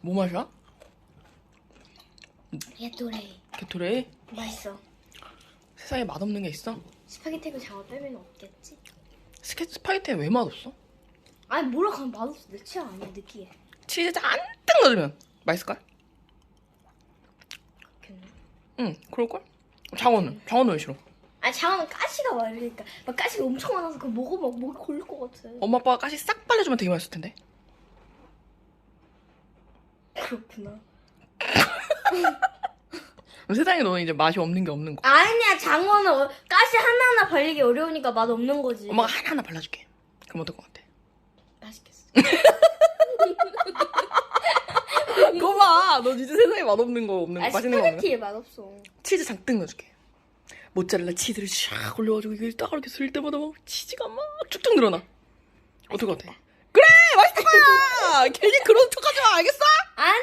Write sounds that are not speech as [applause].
뭐 마셔? 예토레이 게토레이? 맛있어. 세상에 맛없는 게 있어? 스파게티도 장어 빼면 없겠지? 스케 스파게티에 왜 맛없어? 아니 뭐라 하면 맛없어. 내 취향 아니야 느끼해. 치즈 잔뜩 넣어주면 맛있을걸? 그렇겠네. 응 그럴걸? 장어는? 장어는 왜 싫어? 아니 장어는 가시가 많으니까 막 가시가 엄청 많아서 그거 먹으면 목이 걸릴 것 같아. 엄마 아빠가 가시 싹 빨려주면 되게 맛있을 텐데 그렇구나. 세상에 너는 이제 맛이 없는 게 없는 거 아니야 장어는 어- 가시 하나하나 발리기 어려우니까 맛 없는 거지. 엄마가 하나하나 발라줄게 그럼 어떨 것 같아? 맛있겠어. [laughs] 그거 봐! 너 진짜 세상에 맛없는 거 없는 거 아 맛있는 거 없는 거 스파게티에 맛 없어. 치즈 잔뜩 넣어줄게 모짜렐라 치즈를 샥 올려가지고 이걸 딱 이렇게 쓸 때마다 막 치즈가 막 쭉쭉 늘어나 어떨 것 같아? 그래! 맛있을 거야! 괜히 그런 척하지 마 알겠어? 안